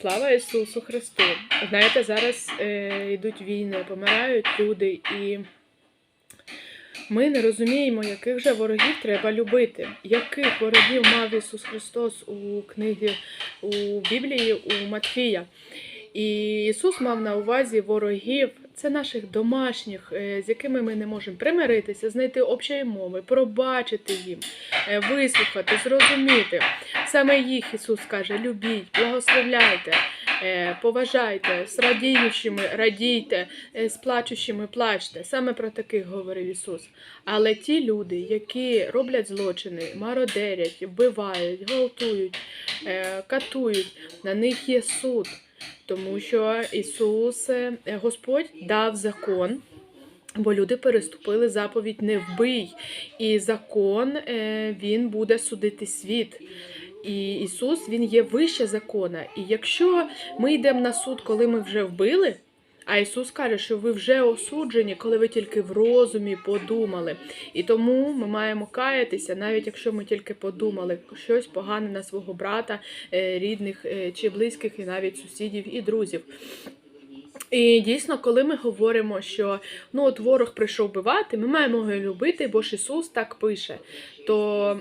Слава Ісусу Христу! Знаєте, зараз е, йдуть війни, помирають люди, і ми не розуміємо, яких же ворогів треба любити. Яких ворогів мав Ісус Христос у книгі у Біблії у Матфія. І Ісус мав на увазі ворогів, це наших домашніх, е, з якими ми не можемо примиритися, знайти общої мови, пробачити їм, е, вислухати, зрозуміти. Саме їх Ісус каже: любіть, благословляйте, е, поважайте, з радіючими радійте, з плачущими плачте. Саме про таких говорив Ісус. Але ті люди, які роблять злочини, мародерять, вбивають, гвалтують, катують, на них є суд. Тому що Ісус, е, Господь дав закон. Бо люди переступили заповідь не вбий, і закон е, він буде судити світ. І Ісус Він є вище закона. І якщо ми йдемо на суд, коли ми вже вбили, а Ісус каже, що ви вже осуджені, коли ви тільки в розумі подумали. І тому ми маємо каятися, навіть якщо ми тільки подумали щось погане на свого брата, е, рідних е, чи близьких, і навіть сусідів і друзів. І дійсно, коли ми говоримо, що ну от ворог прийшов вбивати, ми маємо його любити, бо ж Ісус так пише. То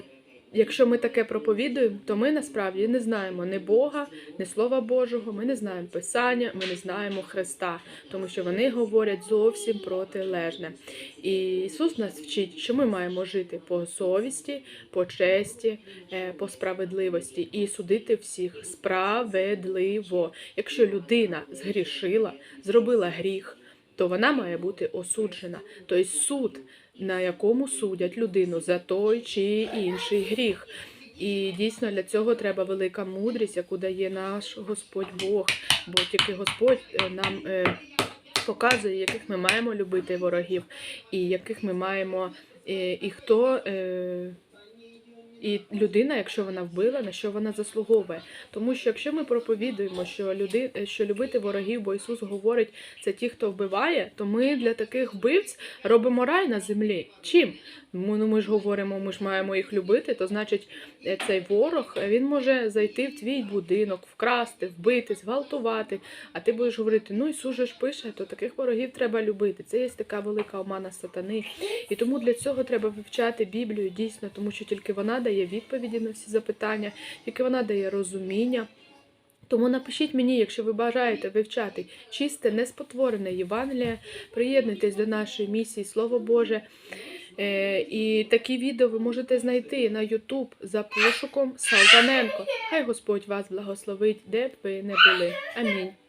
якщо ми таке проповідуємо, то ми насправді не знаємо ні Бога, ні Слова Божого, ми не знаємо Писання, ми не знаємо Христа, тому що вони говорять зовсім протилежне. І Ісус нас вчить, що ми маємо жити по совісті, по честі, е, по справедливості і судити всіх справедливо. Якщо людина згрішила, зробила гріх, то вона має бути осуджена. Тобто суд, на якому судять людину за той чи інший гріх. І дійсно для цього треба велика мудрість, яку дає наш Господь Бог, бо тільки Господь е, нам е, показує, яких ми маємо любити ворогів, і яких ми маємо, е, і хто. Е, і людина, якщо вона вбила, на що вона заслуговує. Тому що якщо ми проповідуємо, що люди, що любити ворогів, бо Ісус говорить, це ті, хто вбиває, то ми для таких вбивць робимо рай на землі. Чим? Ми, ну, ми ж говоримо, ми ж маємо їх любити, то значить е, цей ворог е, він може зайти в твій будинок, вкрасти, вбити, зґвалтувати. А ти будеш говорити, ну Ісус же ж пише, то таких ворогів треба любити. Це є така велика омана сатани. І тому для цього треба вивчати Біблію дійсно, тому що тільки вона дає відповіді на всі запитання, тільки вона дає розуміння. Тому напишіть мені, якщо ви бажаєте вивчати чисте, неспотворене Євангеліє, приєднуйтесь до нашої місії Слово Боже. Е, І такі відео ви можете знайти на YouTube за пошуком Салтаненко. Хай Господь вас благословить, де б ви не були. Амінь.